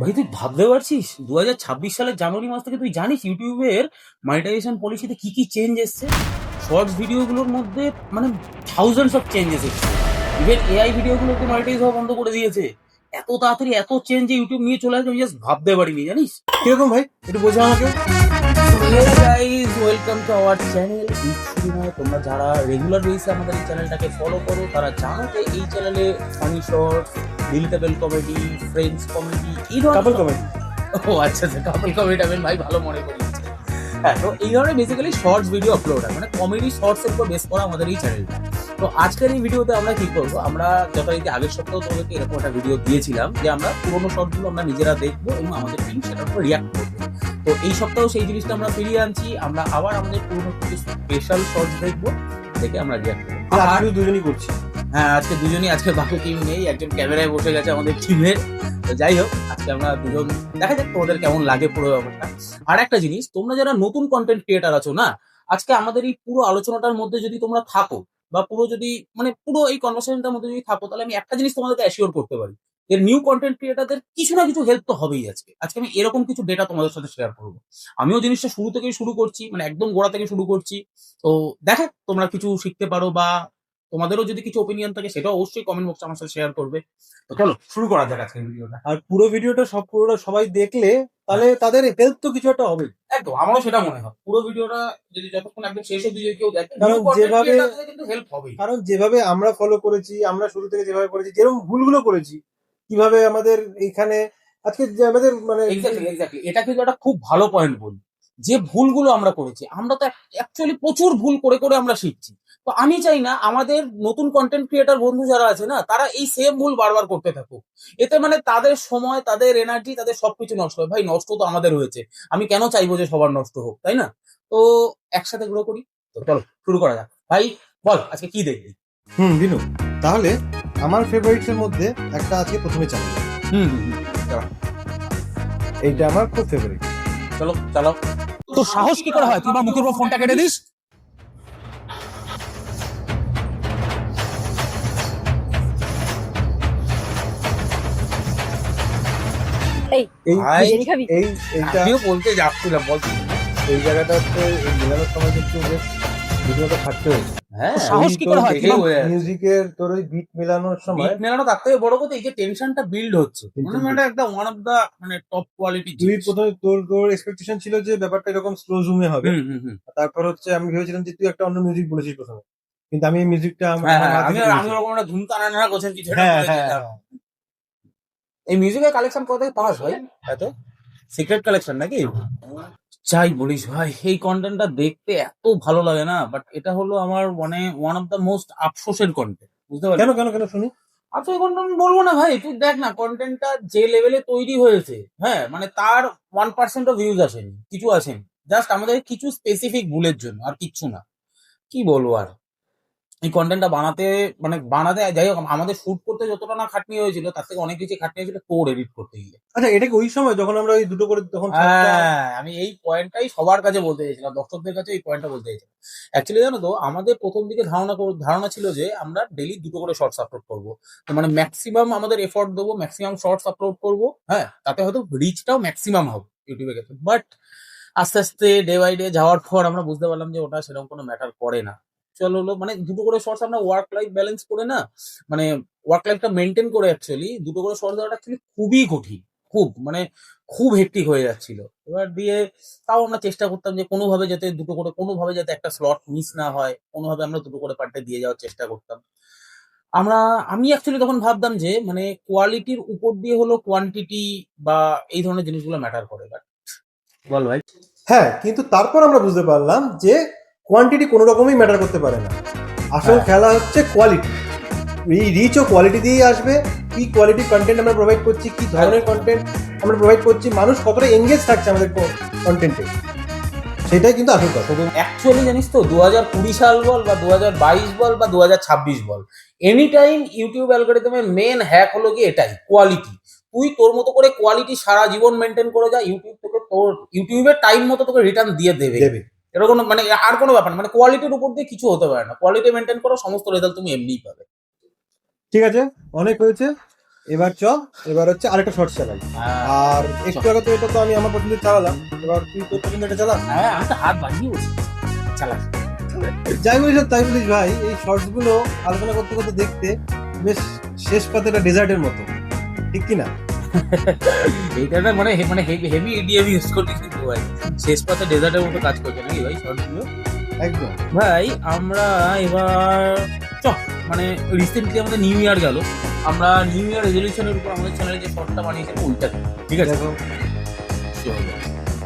ভাই তুই ভাবতে পারছিস? দু হাজার ছাব্বিশ সালের জানুয়ারি মাস থেকে তুই জানিস ইউটিউবের মনিটাইজেশন পলিসিতে কি কি চেঞ্জ এসছে? শর্টস ভিডিওগুলোর মধ্যে মানে থাউজেন্ডস অফ চেঞ্জ এসেছে। ইভেন এআই ভিডিওগুলোকে মনিটাইজ হওয়া বন্ধ করে দিয়েছে। এত তাড়াতাড়ি এত চেঞ্জ ইউটিউব নিয়ে চলে আসবে আমি জাস্ট ভাবতে পারিনি জানিস? কীরকম ভাই? একটু বোঝা আমাকে। ওয়েলকাম টু আওয়ার চ্যানেল তোমরা যারা রেগুলার বেসে আমাদের এই চ্যানেলটাকে ফলো করো তারা জানো যে এই চ্যানেলে funny shorts relatable comedy friends comedy এই কাপল ধরনের কমেডি ও আচ্ছা আচ্ছা কাপল কমেডি আমি ভাই ভালো মনে করিয়েছে হ্যাঁ তো এই ধরনের বেসিক্যালি শর্টস ভিডিও আপলোড হয়। মানে কমেডি শর্টস এর উপর বেস করা আমাদের এই চ্যানেলটা তো আজকের এই ভিডিওতে আমরা কি করব? আমরা যথারীতি আগের সপ্তাহে তোমাদেরকে এরকম একটা ভিডিও দিয়েছিলাম যে আমরা পুরোনো শর্টগুলো আমরা নিজেরা দেখব এবং আমাদের টিম সেটার উপর রিয়াক্ট করব। তো এই সপ্তাহেও সেই জিনিসটা আমরা ফিরিয়ে আনছি। আমরা আবার আমাদের পুরোনো কিছু স্পেশাল শর্টস দেখব দেখে আমরা রিয়াক্ট করব। আর দুজনই করছি। হ্যাঁ আজকে দুজনই আজকে বাকি টিম নেই একজন ক্যামেরায় বসে গেছে আমাদের টিমের তো যাই হোক আজকে আমরা দুজন দেখা যাক তোমাদের কেমন লাগে পুরো ব্যাপারটা। আর একটা জিনিস তোমরা যারা নতুন কন্টেন্ট ক্রিয়েটার আছো না আজকে আমাদের এই পুরো আলোচনাটার মধ্যে যদি তোমরা থাকো বা পুরো যদি মানে পুরো এই কনভারসেশনটার মধ্যে যদি থাকো তাহলে আমি একটা জিনিস তোমাদেরকে অ্যাসিওর করতে পারি। এর নিউ কন্টেন্ট ক্রিয়েটারদের কিছু না কিছু হেল্প তো হবেই আজকে। আজকে আমি এরকম কিছু ডেটা তোমাদের সাথে শেয়ার করব। আমিও জিনিসটা শুরু থেকেই শুরু করছি মানে একদম গোড়া থেকে শুরু করছি। তো দেখো তোমরা কিছু শিখতে পারো বা তোমাদেরও যদি কিছু ওপিনিয়ন থাকে সেটাও অবশ্যই কমেন্ট বক্সে আমার সাথে শেয়ার করবে। তো চলো শুরু করা যাক আজকের ভিডিওটা আর পুরো ভিডিওটা সব পুরোটা সবাই দেখলে তাহলে তাদের হেল্প তো কিছু একটা হবে একদম আমারও সেটা মনে হয়। পুরো ভিডিওটা যদি যতক্ষণ একদম শেষ অব্দি যদি কেউ দেখে কারণ যেভাবে- কিন্তু হেল্প হবে কারণ যেভাবে আমরা ফলো করেছি আমরা শুরু থেকে যেভাবে করেছি যেরকম ভুলগুলো করেছি কীভাবে আমাদের এখানে আজকে যে আমাদের মানে এক্স্যাক্টলি এক্স্যাক্টলি এটা কিন্তু একটা খুব ভালো পয়েন্ট বল। যে ভুলগুলো আমরা করেছি আমরা তো অ্যাকচুয়ালি প্রচুর ভুল করে করে আমরা শিখছি। তো আমি চাই না আমাদের নতুন কন্টেন্ট ক্রিয়েটার বন্ধু যারা আছে না তারা এই সেম ভুল বারবার করতে থাকুক। এতে মানে তাদের সময় তাদের এনার্জি তাদের সবকিছু নষ্ট হয়। ভাই নষ্ট তো আমাদের হয়েছে। আমি কেন চাইব যে সবার নষ্ট হোক তাই না? তো একসাথে গ্রো করি। তো চলো শুরু করা যাক। ভাই বল আজকে কি দেখবি হুম বিনু তাহলে আমার ফেভারিটস এর মধ্যে একটা আজকে প্রথমে চালু হুম এইটা আমার খুব ফেভারিট চলো চালাও। তোর সাহস কি করে হয়? তুই আমার মুখের উপর ফোনটা কেটে দিস? এই এইটা আমিও বলতে যাচ্ছিলাম বল। এই জায়গাটা হচ্ছে এই মেলানোর সময় কিন্তু রীতিমতো খাটতে হ্যাঁ সাহস কি করে হয়? মিউজিকের তোর ওই বিট মেলানোর সময় বিট মেলানো বড় কথা এই যে টেনশনটা বিল্ড হচ্ছে। মানে এটা একটা ওয়ান অফ দা মানে টপ কোয়ালিটি তুই প্রথমে তোর তোর এক্সপেকটেশন ছিল যে ব্যাপারটা এরকম স্লো জুমে হবে। তারপর হচ্ছে আমি ভেবেছিলাম যে তুই একটা অন্য মিউজিক বলেছিস প্রথমে। কিন্তু আমি এই মিউজিকটা হ্যাঁ হ্যাঁ, আমি আমি ওরকম একটা ধুম কিছু হ্যাঁ হ্যাঁ হ্যাঁ। এই মিউজিকের কালেকশন কোথা থেকে পাওয়া ভাই? এত? সিক্রেট কালেকশন নাকি? যাই বলিস ভাই এই কন্টেন্টটা দেখতে এত ভালো লাগে না বাট এটা হলো আমার মানে ওয়ান অফ দা মোস্ট আফসোসের কন্টেন্ট বুঝতে পারলি? কেন কেন কেন শুনি? আচ্ছা কন্টেন্ট বলব না ভাই তুই দেখ না কন্টেন্টটা যে লেভেলে তৈরি হয়েছে হ্যাঁ মানে তার ওয়ান পার্সেন্ট অফ ভিউজ আসেনি কিছু আসেনি জাস্ট আমাদের কিছু স্পেসিফিক ভুলের জন্য আর কিচ্ছু না। কি বলব আর? এই কন্টেন্টটা বানাতে মানে বানাতে যাই হোক আমাদের শুট করতে যতটা না খাটনি হয়েছিল তার থেকে অনেক কিছু খাটনি হয়েছিল তোর এডিট করতে গিয়ে। আচ্ছা এটা কি ওই সময় যখন আমরা ওই দুটো করে তখন হ্যাঁ আমি এই পয়েন্টটাই সবার কাছে বলতে চাইছিলাম দর্শকদের কাছে এই পয়েন্টটা বলতে চাইছিলাম। অ্যাকচুয়ালি জানো তো আমাদের প্রথম দিকে ধারণা ধারণা ছিল যে আমরা ডেলি দুটো করে শর্টস আপলোড করব। তো মানে ম্যাক্সিমাম আমাদের এফোর্ট দেবো ম্যাক্সিমাম শর্টস আপলোড করব হ্যাঁ তাতে হয়তো রিচটাও ম্যাক্সিমাম হবে ইউটিউবে গেছে বাট আস্তে আস্তে ডে বাই ডে যাওয়ার পর আমরা বুঝতে পারলাম যে ওটা সেরকম কোনো ম্যাটার করে না। চলো হলো মানে দুটো করে শর্টস আমরা ওয়ার্ক লাইফ ব্যালেন্স করে না মানে ওয়ার্ক লাইফটা মেনটেন করে অ্যাকচুয়ালি দুটো করে শর্টস দেওয়াটা অ্যাকচুয়ালি খুবই কঠিন খুব মানে খুব হেক্টিক হয়ে যাচ্ছিল। এবার দিয়ে তাও আমরা চেষ্টা করতাম যে কোনোভাবে যাতে দুটো করে কোনোভাবে যাতে একটা স্লট মিস না হয় কোনোভাবে আমরা দুটো করে পার্টে দিয়ে যাওয়ার চেষ্টা করতাম। আমরা আমি অ্যাকচুয়ালি তখন ভাবতাম যে মানে কোয়ালিটির উপর দিয়ে হলো কোয়ান্টিটি বা এই ধরনের জিনিসগুলো ম্যাটার করে। বাট বল ভাই। হ্যাঁ কিন্তু তারপর আমরা বুঝতে পারলাম যে কোয়ান্টিটি কোনো রকমই ম্যাটার করতে পারে না। আসল হ্যাঁ। খেলা হচ্ছে কোয়ালিটি এই রিচ ও কোয়ালিটি দিয়েই আসবে কি কোয়ালিটি কন্টেন্ট আমরা প্রোভাইড করছি কি ধরনের কন্টেন্ট আমরা প্রোভাইড করছি মানুষ কতটা এঙ্গেজ থাকছে আমাদের কন্টেন্টে সেটাই কিন্তু আসল কথা। অ্যাকচুয়ালি জানিস তো দু হাজার কুড়ি সাল বল বা দু হাজার বাইশ বল বা দু হাজার ছাব্বিশ বল এনি টাইম ইউটিউব অ্যালগোরিদমের মেন হ্যাক হলো কি এটাই কোয়ালিটি তুই তোর মতো করে কোয়ালিটি সারা জীবন মেনটেন করে যা ইউটিউব তোকে তোর ইউটিউবের টাইম মতো তোকে রিটার্ন দিয়ে দেবে। দেবে। এরকম মানে আর কোনো ব্যাপার না মানে কোয়ালিটির উপর দিয়ে কিছু হতে পারে না। কোয়ালিটি মেনটেন করো সমস্ত রেজাল্ট তুমি এমনিই পাবে। ঠিক আছে? অনেক হয়েছে। এবার চ এবার হচ্ছে আরেকটা শর্ট চালাই। আর একটু আগে তো এটা তো আমি আমার পছন্দের চালালাম। এবার তুই তোর পছন্দ এটা চালা। হ্যাঁ আমি তো হাত বাঁধিয়ে বসে চালা। যাই বলিস তাই বলিস ভাই এই শর্টসগুলো আলোচনা করতে করতে দেখতে বেশ শেষ পাতে একটা ডেজার্টের মতো। ঠিক কি না এইটা একটা মানে মানে হেভি হেভি ইডিএম ইউজ করতে কিন্তু ভাই শেষ পাতে ডেজার্টের মতো কাজ করছে নাকি ভাই শর্টগুলো একদম। ভাই আমরা এবার চ মানে রিসেন্টলি আমাদের নিউ ইয়ার গেল। আমরা নিউ ইয়ার রেজলিউশনের উপর আমাদের চ্যানেলে যে শর্টটা বানিয়েছিলাম ওইটা ঠিক আছে.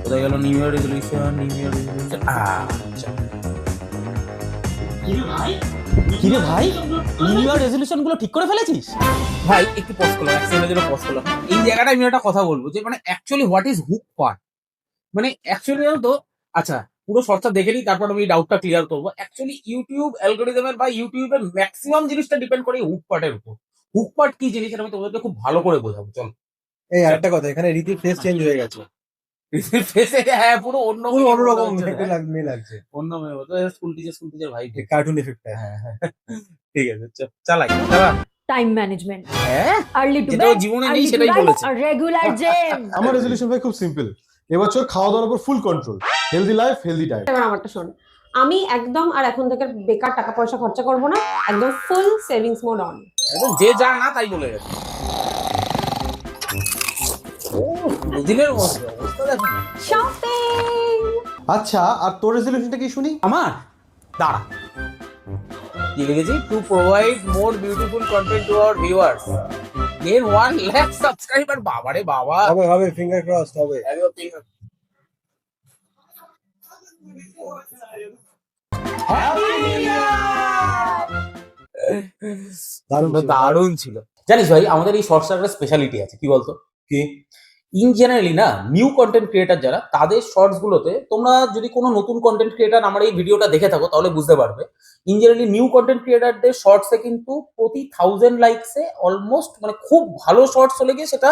কোথায় গেল new year resolution new year resolution আচ্ছা। কি রে ভাই নিউ ইয়ার রেজলিউশনগুলো ঠিক করে ফেলেছিস? ভাই একটু পজ করলাম এক সেকেন্ডের জন্য পজ করলাম। এই জায়গাটায় আমি একটা কথা বলব যে মানে actually what is hook part মানে অ্যাকচুয়ালি জানো তো আচ্ছা পুরো শর্টটা দেখে নিই তারপর আমি ডাউটটা ক্লিয়ার করব। অ্যাকচুয়ালি ইউটিউব অ্যালগোরিদমের বা ইউটিউবের ম্যাক্সিমাম জিনিসটা ডিপেন্ড করে হুক পার্টের উপর। হুক পার্ট কি জিনিস এটা আমি তোমাদেরকে খুব ভালো করে বোঝাবো চল। এই আরেকটা কথা এখানে রীতির ফেস চেঞ্জ হয়ে গেছে। হ্যাঁ পুরো অন্য পুরো অন্যরকম হচ্ছে, দেখতে। লাগ- মেয়ে লাগছে। অন্য মেয়ে মতো স্কুল টিচার স্কুল টিচার ভাই কার্টুন এফেক্ট হ্যাঁ হ্যাঁ। ঠিক আছে চালাই চালা। টাইম ম্যানেজমেন্ট হ্যাঁ? আর্লি টু যেটা বেড জীবনে নেই সেটাই বলেছে। রেগুলার জিম আমার রেজলিউশন ভাই খুব সিম্পল এবছর খাওয়া দাওয়ার উপর full control healthy life healthy diet এবার আমারটা শোন। আমি একদম আর এখন থেকে বেকার টাকা পয়সা খরচা করব না একদম ফুল সেভিংস মোড অন যে যা না তাই বলে গেছে। দুদিনের মধ্যে অবস্থা দেখো শপিং আচ্ছা আর তোর রেজলিউশনটা কি শুনি? আমার? দাঁড়া। কি লিখেছি? To provide more beautiful content to our viewers gain lakh subscriber বাবারে বাবা। হবে হবে ফিঙ্গার ক্রস হবে। একদম দারুণ ছিল। দারুণ ছিল। জানিস ভাই আমাদের এই একটা স্পেশালিটি আছে। কি বলতো? কি? ইন জেনারেলি না নিউ কন্টেন্ট ক্রিয়েটার যারা তাদের শর্টস গুলোতে তোমরা যদি কোনো নতুন কন্টেন্ট ক্রিয়েটার আমার এই ভিডিওটা দেখে থাকো তাহলে বুঝতে পারবে। ইন জেনারেলি নিউ কন্টেন্ট ক্রিয়েটারদের শর্টসে কিন্তু প্রতি থাউজেন্ড লাইকসে অলমোস্ট মানে খুব ভালো শর্টস হলে গিয়ে সেটা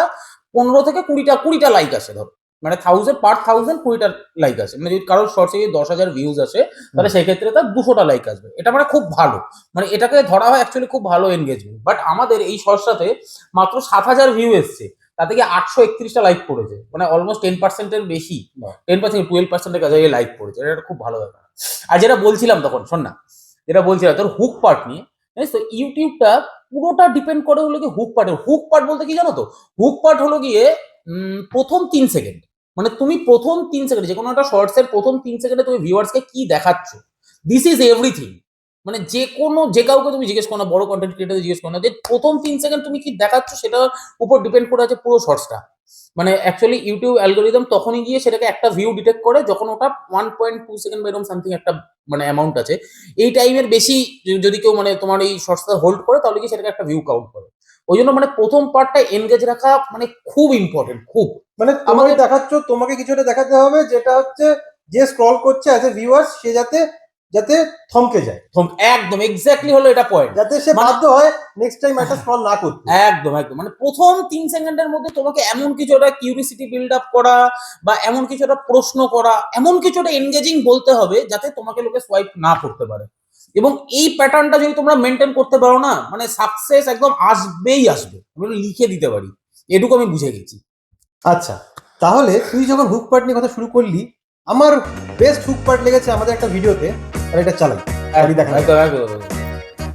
পনেরো থেকে কুড়িটা কুড়িটা লাইক আসে ধরো। মানে থাউজেন্ড পার থাউজেন্ড কুড়িটা লাইক আসে। মানে যদি কারোর শর্টসে যদি দশ হাজার ভিউজ আসে তাহলে সেক্ষেত্রে তার দুশোটা লাইক আসবে। এটা মানে খুব ভালো। মানে এটাকে ধরা হয় অ্যাকচুয়ালি খুব ভালো এনগেজমেন্ট বাট আমাদের এই শর্টসটাতে মাত্র সাত হাজার ভিউ এসছে। তা কি আটশো একত্রিশটা লাইক পড়েছে। মানে অলমোস্ট টেন পার্সেন্টের বেশি। টেন পার্সেন্ট টুয়েলভ পার্সেন্টের কাছে লাইক পড়েছে। এটা খুব ভালো ব্যাপার। আর যেটা বলছিলাম তখন শোন না যেটা বলছিলাম তোর হুক পার্ট নিয়ে জানিস তো ইউটিউবটা পুরোটা ডিপেন্ড করে হলো কি হুক পার্টের হুক পার্ট বলতে কি জানো তো? হুক পার্ট হলো গিয়ে প্রথম তিন সেকেন্ড মানে তুমি প্রথম তিন সেকেন্ড যে কোনো একটা শর্টস এর প্রথম তিন সেকেন্ডে তুমি ভিউয়ার্সকে কি দেখাচ্ছ? দিস ইজ এভরিথিং মানে যে কোনো যে কাউকে তুমি জিজ্ঞেস করো না বড় কন্টেন্ট ক্রিয়েটার জিজ্ঞেস করো না যে প্রথম তিন সেকেন্ড তুমি কি দেখাচ্ছ সেটার উপর ডিপেন্ড করে আছে পুরো শর্টসটা মানে অ্যাকচুয়ালি ইউটিউব অ্যালগোরিদম তখনই গিয়ে সেটাকে একটা ভিউ ডিটেক্ট করে যখন ওটা ওয়ান পয়েন্ট টু সেকেন্ড বা এরকম সামথিং একটা মানে অ্যামাউন্ট আছে। এই টাইমের বেশি যদি কেউ মানে তোমার এই শর্টসটা হোল্ড করে তাহলে কি সেটাকে একটা ভিউ কাউন্ট করে। ওই জন্য মানে প্রথম পার্টটা এনগেজ রাখা মানে খুব ইম্পর্টেন্ট খুব। মানে আমাকে দেখাচ্ছ তোমাকে কিছু একটা দেখাতে হবে যেটা হচ্ছে যে স্ক্রল করছে অ্যাজ এ ভিউয়ার্স সে যাতে যাতে থমকে যায়। থম- একদম এক্স্যাক্টলি হলো এটা পয়েন্ট যাতে সে মানে- বাধ্য হয় নেক্সট টাইম একটা স্ক্রল না করতে। একদম একদম। মানে প্রথম তিন সেকেন্ডের মধ্যে তোমাকে এমন কিছু একটা কিউরিসিটি বিল্ড আপ করা বা এমন কিছু একটা প্রশ্ন করা এমন কিছু একটা এনগেজিং বলতে হবে যাতে তোমাকে লোকে সোয়াইপ না করতে পারে। এবং এই প্যাটার্নটা যদি তোমরা মেনটেন করতে পারো না মানে সাকসেস একদম আসবেই আসবে। আমি লিখে দিতে পারি। এটুকু আমি বুঝে গেছি। আচ্ছা তাহলে তুই যখন হুক পার্ট নিয়ে কথা শুরু করলি আমার বেস্ট হুক পার্ট লেগেছে আমাদের একটা ভিডিওতে আর এটা চালাই। গাড়ি দেখা।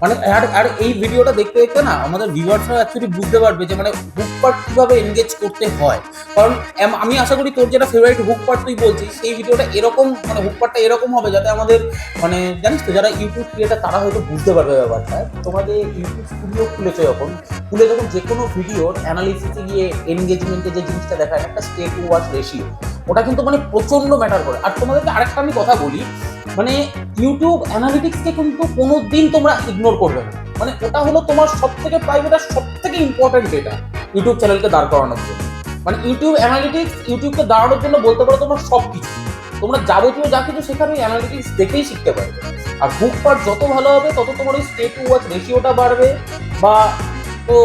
মানে আর আর এই ভিডিওটা দেখতে দেখতে না আমাদের ভিউয়ার্সরা অ্যাকচুয়ালি বুঝতে পারবে যে মানে হুক পার্ট কীভাবে এনগেজ করতে হয়। কারণ আমি আশা করি তোর যেটা ফেভারিট হুক পার্ট তুই বলছিস সেই ভিডিওটা এরকম মানে হুক পার্টটা এরকম হবে যাতে আমাদের মানে জানিস তো যারা ইউটিউব ক্রিয়েটার তারা হয়তো বুঝতে পারবে ব্যাপারটা। তোমাদের ইউটিউব স্টুডিও খুলেছে যখন খুলে যখন যে কোনো ভিডিওর অ্যানালিসিসে গিয়ে এনগেজমেন্টে যে জিনিসটা দেখায় একটা স্টেট টু ওয়াচ রেশিও ওটা কিন্তু মানে প্রচণ্ড ম্যাটার করে। আর তোমাদেরকে আরেকটা আমি কথা বলি মানে ইউটিউব অ্যানালিটিক্সকে কিন্তু কোনো দিন তোমরা ইগনোর করবে না। মানে ওটা হলো তোমার সব থেকে প্রাইভেট আর সব থেকে ইম্পর্টেন্ট ডেটা ইউটিউব চ্যানেলকে দাঁড় করানোর জন্য। মানে ইউটিউব অ্যানালিটিক্স ইউটিউবকে দাঁড়ানোর জন্য বলতে পারো তোমার সব কিছু তোমরা যাবতীয় যা কিছু সেখানে ওই অ্যানালিটিক্স দেখেই শিখতে পারবে। আর বুক পার্ট যত ভালো হবে, তত তোমার ওই স্টে টু ওয়াচ রেশিওটা বাড়বে। বা তো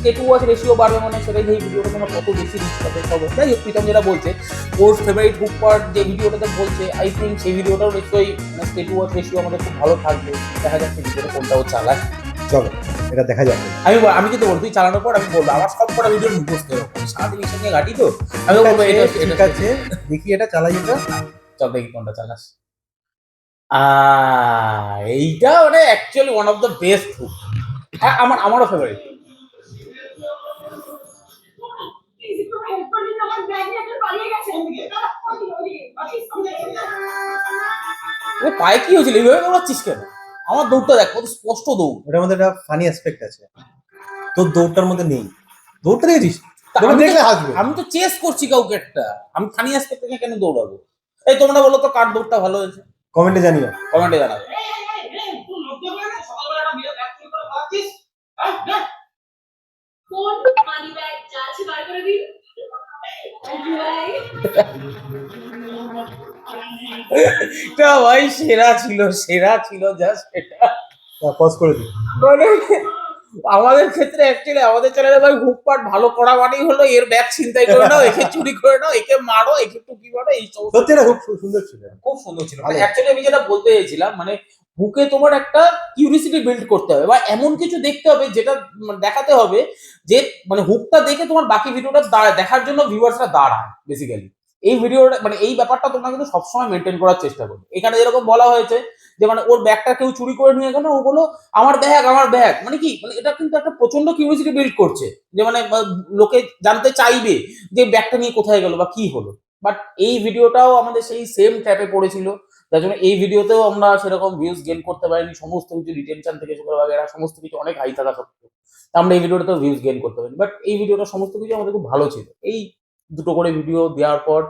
স্টে টু ওয়াচ রেশিও বাড়বে মানে সেটাই যে ভিডিওটা তোমার কত বেশি রিচ পাবে যাই হোক প্রীতম যেটা বলছে ওর ফেভারিট বুক পার্ট যে ভিডিওটাতে বলছে আই থিঙ্ক সেই ভিডিওটাও নিশ্চয়ই স্টে টু ওয়াচ রেশিও আমাদের খুব ভালো থাকবে। দেখা যাচ্ছে ভিডিওটা কোনটা ও চালায়। চলো এটা দেখা যাবে আমি আমি কিন্তু বলব তুই চালানোর পর আমি বলব আমার সব কটা ভিডিও মুখস্থ এরকম। সারাদিন এই সঙ্গে ঘাটি তো? আমি বলব এটা ঠিক আছে দেখি এটা চালাই এটা। চল দেখি কোনটা চালাস। আহ, এইটা মানে actually one of the best হ্যাঁ আমার আমারও ফেভারিট পায়ে কি হয়েছিল? এইভাবে দৌড়াচ্ছিস কেন? আমার দৌড়টা দেখ কত স্পষ্ট দৌড়। ওটার মধ্যে একটা ফানি অ্যাসপেক্ট আছে। তোর দৌড়টার মধ্যে নেই। দৌড়টা দেখেছিস? আমি তো- দেখলে হাসবে। আমি তো চেস করছি কাউকে একটা। আমি ফানি আসতে থেকে কেন দৌড়াবো? এই তোমরা বলো তো কার দৌড়টা ভালো হয়েছে? কমেন্টে জানিও। কমেন্টে জানাবে কোন মানি ব্যাগ যা আছে বার করে দিন। ভাই ভাই সেরা ছিল সেরা ছিল জাস্ট এটা। পজ করে দিই মানে আমাদের ক্ষেত্রে অ্যাকচুয়ালি আমাদের চ্যানেলে ভাই হুক পাট ভালো করা মানেই হলো এর ব্যাগ ছিনতাই করে নাও একে চুরি করে নাও একে মারো একে টুকি মারো এই সমস্ত। সত্যি এটা খুব সুন্দর ছিল। খুব সুন্দর ছিল। ভালো। অ্যাকচুয়ালি আমি যেটা বলতে চাইছিলাম মানে বুকে তোমার একটা কিউরিসিটি বিল্ড করতে হবে বা এমন কিছু দেখতে হবে যেটা মানে দেখাতে হবে যে মানে হুকটা দেখে তোমার বাকি ভিডিওটা দেখার জন্য ভিউয়ার্সরা দাঁড়ায় বেসিক্যালি এই ভিডিওটা মানে এই ব্যাপারটা তোমরা কিন্তু সবসময় মেনটেন করার চেষ্টা করবে। এখানে যেরকম বলা হয়েছে যে মানে ওর ব্যাগটা কেউ চুরি করে নিয়ে গেল, ও বলো আমার ব্যাগ আমার ব্যাগ মানে কি? মানে এটা কিন্তু একটা প্রচণ্ড কিউরিসিটি বিল্ড করছে যে মানে লোকে জানতে চাইবে যে ব্যাগটা নিয়ে কোথায় গেল বা কি হলো। বাট এই ভিডিওটাও আমাদের সেই সেম ট্যাপে পড়েছিল। যার জন্য এই ভিডিওতেও আমরা সেরকম ভিউজ গেন করতে পারিনি, সমস্ত কিছু রিটেনশন থেকে শুরু করে এরা সমস্ত কিছু অনেক হাই থাকা সত্ত্বেও আমরা এই ভিডিওটাতেও ভিউজ গেন করতে পারিনি। বাট এই ভিডিওটা সমস্ত কিছু আমাদের খুব ভালো ছিল। এই দুটো করে ভিডিও দেওয়ার পর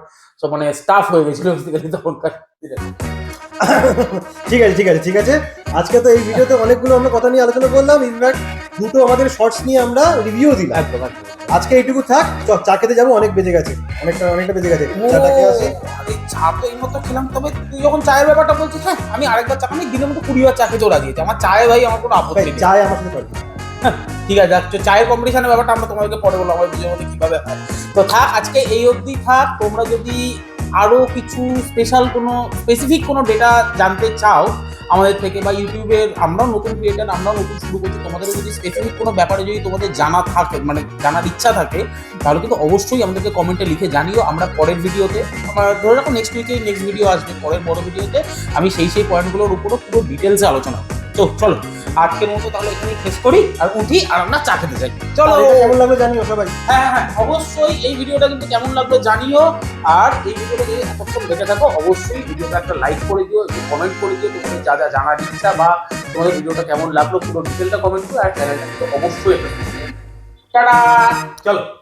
সব মানে স্টাফ হয়ে গেছিল বেসিক্যালি তখনকার। ঠিক আছে ঠিক আছে ঠিক আছে। আজকে তো এই ভিডিওতে অনেকগুলো আমরা কথা নিয়ে আলোচনা করলাম। ইনফ্যাক্ট দুটো আমাদের শর্টস নিয়ে আমরা রিভিউ দিলাম। একদম আজকে এইটুকু থাক চ চা খেতে যাব অনেক বেজে গেছে। অনেকটা অনেকটা বেজে গেছে। চাটা খেয়ে আসি। আরে চা তো এই মতো খেলাম তবে তুই যখন চায়ের ব্যাপারটা বলছিস হ্যাঁ আমি আরেকবার চা আমি দিনের মতো কুড়ি বার চা খেতে রাজি আছি আমার চায়ে ভাই আমার কোনো আপত্তি চায় আমার সাথে ঠিক আছে আচ্ছা চায়ের কম্পিটিশনের ব্যাপারটা আমরা তোমাদেরকে পরে বলব আমার বুঝে মধ্যে কীভাবে হয়। তো থাক, আজকে এই অবধি থাক। তোমরা যদি আরও কিছু স্পেশাল কোনো স্পেসিফিক কোনো ডেটা জানতে চাও আমাদের থেকে বা ইউটিউবের আমরাও নতুন ক্রিয়েটার আমরাও নতুন শুরু করছি, তোমাদেরও যদি স্পেসিফিক কোনো ব্যাপারে যদি তোমাদের জানা থাকে মানে জানার ইচ্ছা থাকে, তাহলে কিন্তু অবশ্যই আমাদেরকে কমেন্টে লিখে জানিও। আমরা পরের ভিডিওতে আমরা ধরে রাখো নেক্সট উইকে নেক্সট ভিডিও আসবে, পরের বড় ভিডিওতে আমি সেই সেই পয়েন্টগুলোর উপরও পুরো ডিটেলসে আলোচনা তো চলো আজকের মতো তাহলে এখানে শেষ করি আর উঠি আর আমরা চা খেতে যাই। চলো। কেমন লাগল জানিও সবাই। হ্যাঁ হ্যাঁ অবশ্যই এই ভিডিওটা কিন্তু কেমন লাগল জানিও। আর এই ভিডিওটা যদি এতক্ষণ দেখে থাকো অবশ্যই ভিডিওটা একটা লাইক করে দিও একটু কমেন্ট করে দিও তুমি যা যা জানার ইচ্ছা বা তোমাদের ভিডিওটা কেমন লাগল পুরো ডিটেলটা কমেন্ট করো আর চ্যানেলটা অবশ্যই একটা টাটা! চলো।